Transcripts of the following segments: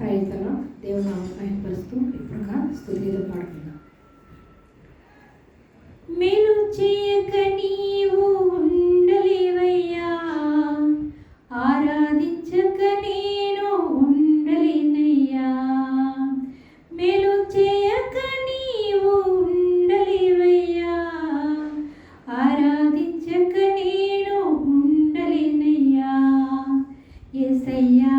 ప్రయత్నం దేవుని ఆహ్వానపరుస్తూ ఇప్పుడుగా స్థుతితో పాడుకుందాం. మేలు చేయక నీవు ఉండలేవయ్యా. ఆరాధించక నేను ఉండలేనయ్యా. మేలు చేయక నీవు ఉండలేవయ్యా. ఆరాధించక నేను ఉండలేనయ్యా. ఎసయ్యా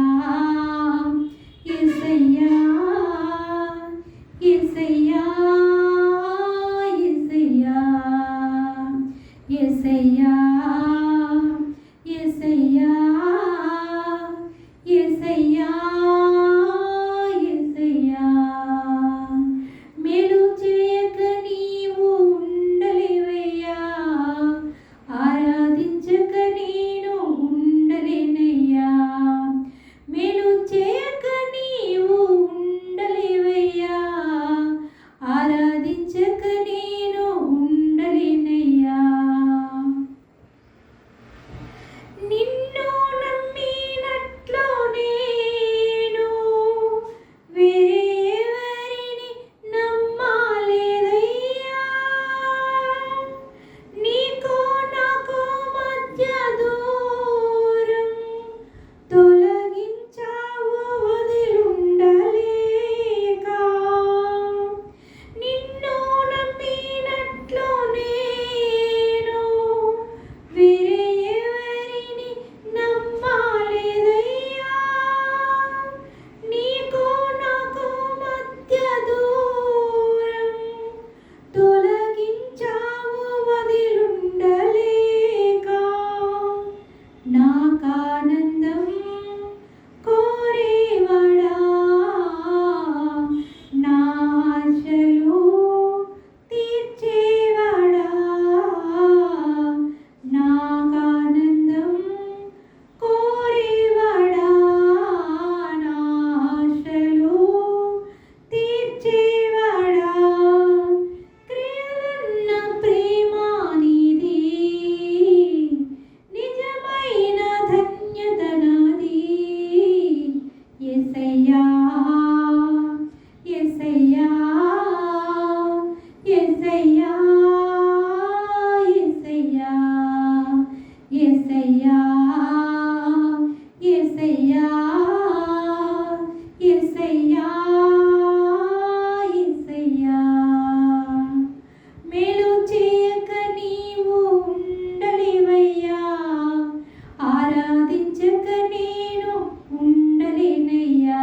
kararlarını ఆరాధించక నేను ఉండలేనయ్యా.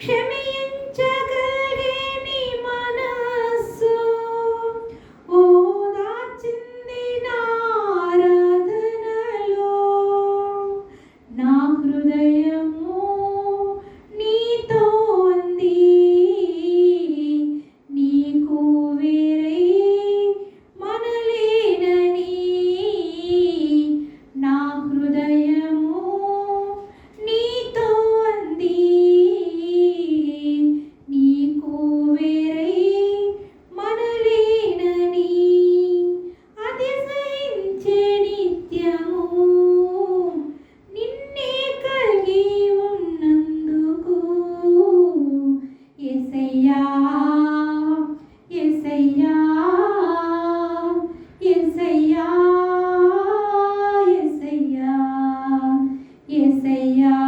Kim я.